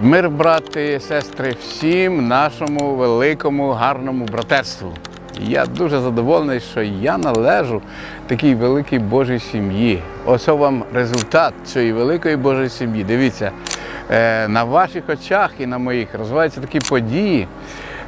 Мир, брати сестри, всім нашому великому гарному братерству. Я дуже задоволений, що я належу такій великій Божій сім'ї. Ось вам результат цієї великої Божої сім'ї. Дивіться, е, на ваших очах і на моїх розвиваються такі події.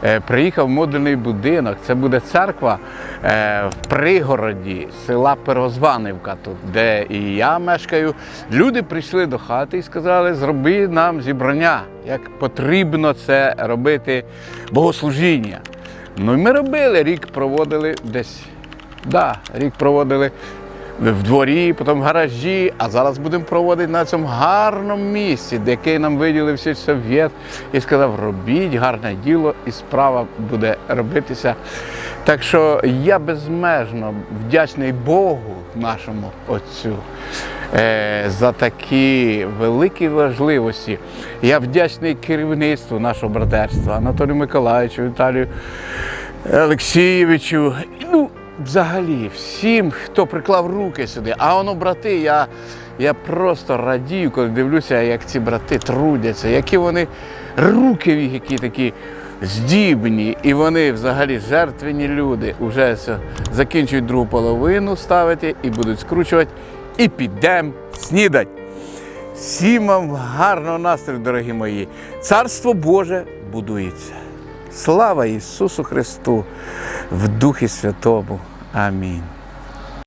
Е, Приїхав модульний будинок. Це буде церква е, в пригороді села Первозванивка, тут, де і я мешкаю. Люди прийшли до хати і сказали, зроби нам зібрання, як потрібно це робити богослужіння. Ну і ми робили, рік проводили десь. Да, рік проводили в дворі, потім в гаражі, а зараз будемо проводити на цьому гарному місці, де який нам виділив сільсовєт і сказав, робіть гарне діло, і справа буде робитися. Так що я безмежно вдячний Богу, нашому Отцю, е, за такі великі важливості. Я вдячний керівництву нашого братерства, Анатолію Миколаївичу, Віталію Олексійовичу. Взагалі, всім, хто приклав руки сюди. А воно, брати, я, я просто радію, коли дивлюся, як ці брати трудяться, які вони руки в їх, які такі здібні, і вони взагалі жертвені люди. Уже закінчують другу половину ставити і будуть скручувати, і підемо снідать. Всім вам гарного настрою, дорогі мої. Царство Боже будується. Слава Ісусу Христу в Духі Святому. Амінь.